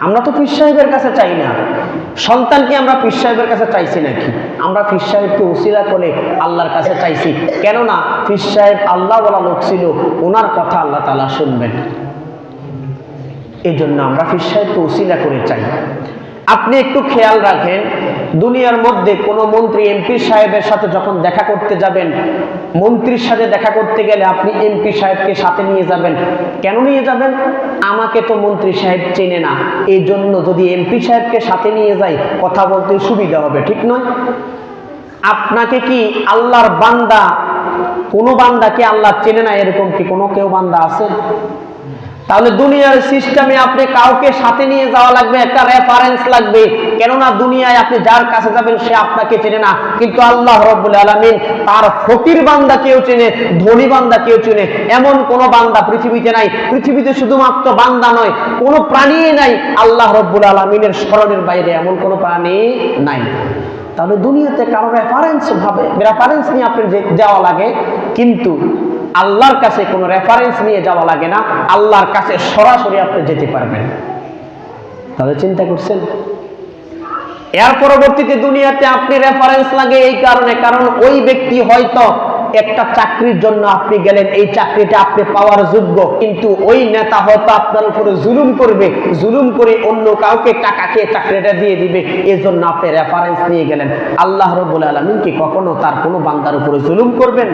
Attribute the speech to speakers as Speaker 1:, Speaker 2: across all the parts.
Speaker 1: আমরা তো পীর সাহেবের কাছে চাই না। সন্তানকে আমরা পীর সাহেবের কাছে চাইছি নাকি? আমরা পীর সাহেবকে উসিলা করে আল্লাহর কাছে চাইছি। কেননা পীর সাহেব আল্লাহ বলা লোক ছিল, ওনার কথা আল্লাহ তালা শুনবেন। এই জন্য আমরা পীর সাহেবকে উসিলা করে চাই। আপনি একটু খেয়াল রাখেন দুনিয়ার মধ্যে কোনো মন্ত্রী এমপি সাহেবের সাথে যখন দেখা করতে যাবেন, মন্ত্রীর সাথে দেখা করতে গেলে আপনি এমপি সাহেবকে সাথে নিয়ে যাবেন। কেন নিয়ে যাবেন? আমাকে তো মন্ত্রী সাহেব চেনে না। এই জন্য যদি এমপি সাহেবকে সাথে নিয়ে যাই, কথা বলতে সুবিধা হবে, ঠিক নয়? আপনাকে কি আল্লাহর বান্দা, কোনো বান্দাকে আল্লাহ চেনে না এরকম কি কোনো কেউ বান্দা আছে? তাহলে দুনিয়ার সিস্টেমে আপনি কাউকে সাথে নিয়ে যাওয়া লাগবে, একটা রেফারেন্স লাগবে। কেননা দুনিয়ায় আপনি যার কাছে যাবেন, সে আপনাকে চেনে না। কিন্তু আল্লাহ রব্বুল আলমিন তার ফকির বান্দা কেউ চেনে, ধনী বান্দা কেউ চেনে। এমন কোনো বান্দা পৃথিবীতে নাই। পৃথিবীতে শুধুমাত্র বান্দা নয়, কোনো প্রাণী নাই। আল্লাহ রব্বুল আলমিনের স্মরণের বাইরে এমন কোনো প্রাণী নাই। তাহলে দুনিয়াতে কারও রেফারেন্স ভাবে রেফারেন্স নিয়ে আপনি যাওয়া লাগে। কিন্তু আল্লাহর কাছে কোনো রেফারেন্স নিয়ে যাওয়া লাগে না, আল্লাহর কাছে সরাসরি আপনি যেতে পারবেন। তাহলে চিন্তা করছেন? এর পরবর্তীতে দুনিয়াতে আপনি রেফারেন্স লাগে এই কারণে, কারণ ওই ব্যক্তি হয়তো একটা চাকরির জন্য আপনি গেলেন, এই চাকরিটা আপনি পাওয়ার যোগ্য, কিন্তু ওই নেতা হয়তো আপনার উপরে জুলুম করবে, জুলুম করে অন্য কাউকে টাকা খেয়ে চাকরিটা দিয়ে দিবে এই জন্য আপনি রেফারেন্স নিয়ে গেলেন। আল্লাহ রব্বুল আলমিন কি কখনো তার কোনো বান্দার উপরে জুলুম করবেন?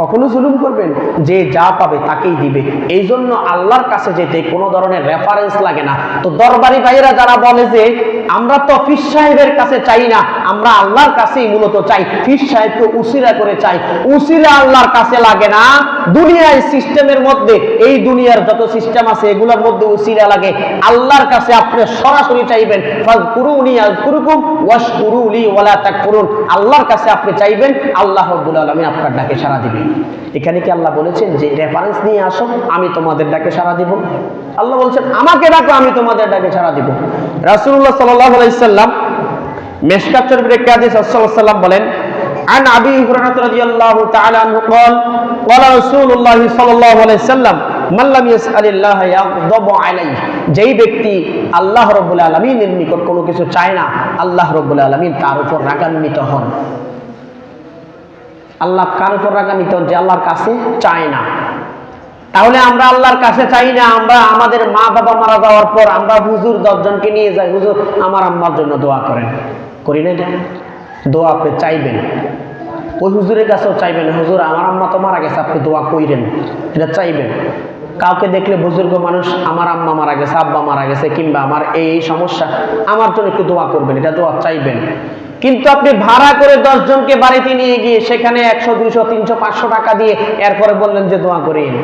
Speaker 1: কখনো জুলুম করবেন? যে যা পাবে তাকেই দিবে। এই জন্য আল্লাহর কাছে যেতে কোনো ধরনের রেফারেন্স লাগে না। তো দরবারি ভাইয়েরা যারা বলে যে, আমরা তো ফির সাহেবের কাছে চাই না, আমরা আল্লাহর কাছেই মূলত চাই ফির সাহেবকে উসিরা করে চাই। উসিরা আল্লাহর কাছে লাগে না। দুনিয়ায় সিস্টেমের মধ্যে, এই দুনিয়ার যত সিস্টেম আছে, এগুলোর মধ্যে উসিরা লাগে। আল্লাহর কাছে আপনি সরাসরি চাইবেন আল্লাহর কাছে আপনি চাইবেন, আল্লাহ রাব্বুল আলামিন আপনার ডাকে সাড়া দিবেন। এখানে কি আল্লাহ বলেছেন যে রেফারেন্স নিয়ে আসো আমি তোমাদের ডাকে সাড়া দিব আল্লাহ বলছেন আমাকে ডাকো আমি তোমাদের ডাকে সাড়া দিব রাসূলুল্লাহ সাল্লাল্লাহু আলাইহি সাল্লাম মেশকাত শরীফের একটি হাদিস রাসূলুল্লাহ সাল্লাল্লাহু আলাইহি সাল্লাম বলেন عن ابي هريره رضي الله تعالى عنه قال قال رسول الله صلى الله عليه وسلم من لم يسال الله يغضب عليه যেই ব্যক্তি আল্লাহ রব্বুল আলামিনের নিকট কোনো কিছু চায় না আল্লাহ রব্বুল আলামিন তার উপর রাগান্বিত হন আল্লাহ কার উপর রাগান্বিত? যে আল্লাহর কাছে চায় না। তাহলে আমরা আল্লাহর কাছে চাই না, আমরা আমাদের মা বাবা মারা যাওয়ার পর আমরা হুজুর দশজনকে নিয়ে যাই। হুজুর, আমার আম্মার জন্য দোয়া করেন। করি না দোয়া আপনি চাইবেন? ওই হুজুরের কাছেও চাইবেন, হুজুর, আমার আম্মা তো মারা গেছে, আপনি দোয়া কইরেন। এটা চাইবেন। কাউকে দেখলে বুজুর্গ মানুষ, আমার আম্মা মারা গেছে, আব্বা মারা গেছে, কিংবা আমার এই সমস্যা, আমার জন্য একটু দোয়া করবেন। এটা দোয়া চাইবেন। কিন্তু আপনি ভাড়া করে দশ জনকে বাড়িতে নিয়ে গিয়ে সেখানে একশো, দুইশো, তিনশো, পাঁচশো টাকা দিয়ে এরপরে বললেন যে দোয়া করিন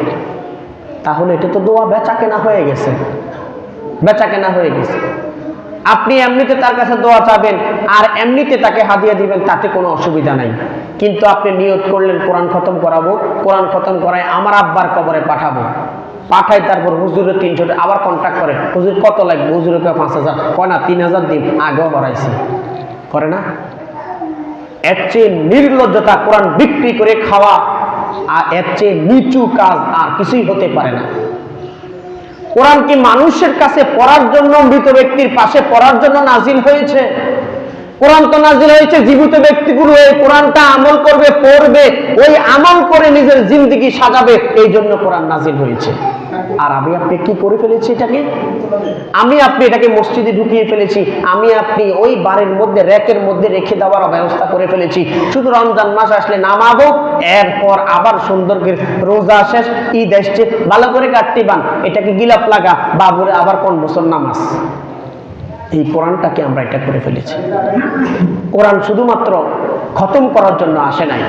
Speaker 1: তাহলে এটা তো দোয়া বেচা কেনা হয়ে গেছে। বেচা কেনা হয়ে গেছে। আপনি এমনিতে তার কাছে দোয়া চাবেন আর এমনিতে তাকে হাদিয়া দিবেন, তাতে কোনো অসুবিধা নাই। কিন্তু আপনি নিয়ত করলেন, কোরআন খতম করাবো, কোরআন খতম করায় আমার আব্বার কবরে পাঠাবো। পাঠাই তারপর হুজুরের তিনশো আবার কন্ট্যাক্ট করে, হুজুর কত লাগবে? হুজুরের কয় পাঁচ হাজার। কয় না, তিন হাজার দিন আগেও বাড়াইছি। করে না। এর চেয়ে নির্লজ্জতা কোরআন বিক্রি করে খাওয়া আর এর চেয়ে নিচু কাজ আর কিছুই হতে পারে না। কোরআন কি মানুষের কাছে পড়ার জন্য মৃত ব্যক্তির পাশে পড়ার জন্য নাজিল হয়েছে? কোরআন তো নাজিল হয়েছে, জীবিত ব্যক্তিগুলো এই কোরআনটা আমল করবে, পড়বে, ওই আমল করে নিজের জিন্দগি সাজাবে এই জন্য কোরআন নাজিল হয়েছে। আর আমি আপনি কি করে ফেলেছি এটাকে? আমি আপনি এটাকে মসজিদে ঢুকিয়ে ফেলেছি। আমি আপনি ওই বাড়ির মধ্যে, র্যাকের মধ্যে রেখে দেওয়ার ব্যবস্থা করে ফেলেছি। শুধু রমজান মাস আসলে নামাবো, এরপর আবার সুন্দর রোজা শেষ, ঈদ আসছে ভালো করে কাটতে বান। এটাকে গিলাপ লাগা, বাবুরে আবার কোন বছর নামাজ। এই কোরআনটাকে আমরা এটা করে ফেলেছি। কোরআন শুধুমাত্র খতম করার জন্য আসে নাই।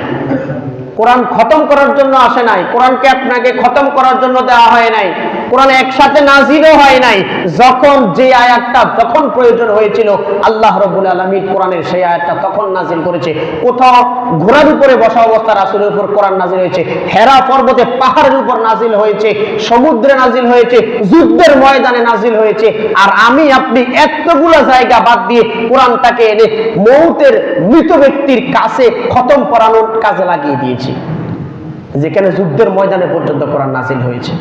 Speaker 1: কোরআন খতম করার জন্য আসে নাই কোরআনকে আপনাকে খতম করার জন্য দেওয়া হয় নাই। কোরআন একসাথে নাজিরও হয় নাই। যখন যে আয়াতটা যখন প্রয়োজন হয়েছিল, আল্লাহ রব্বুল আলমীর কোরআনের সেই আয়াতটা তখন নাজিল করেছে। কোথাও ঘোড়ার উপরে বসা অবস্থা রাসুলের উপর কোরআন নাজিল হয়েছে, হেরা পর্বতে পাহাড়ের উপর নাজিল হয়েছে, সমুদ্রে নাজিল হয়েছে, যুদ্ধের ময়দানে নাজিল হয়েছে। আর আমি, আপনি এতগুলো জায়গা বাদ দিয়ে কোরআনটাকে এনে মৌতের মৃত ব্যক্তির কাছে খতম করানোর কাজে লাগিয়ে দিয়েছি। যেখানে যুদ্ধের ময়দানে পর্যন্ত কোরআন নাজিল হয়েছে।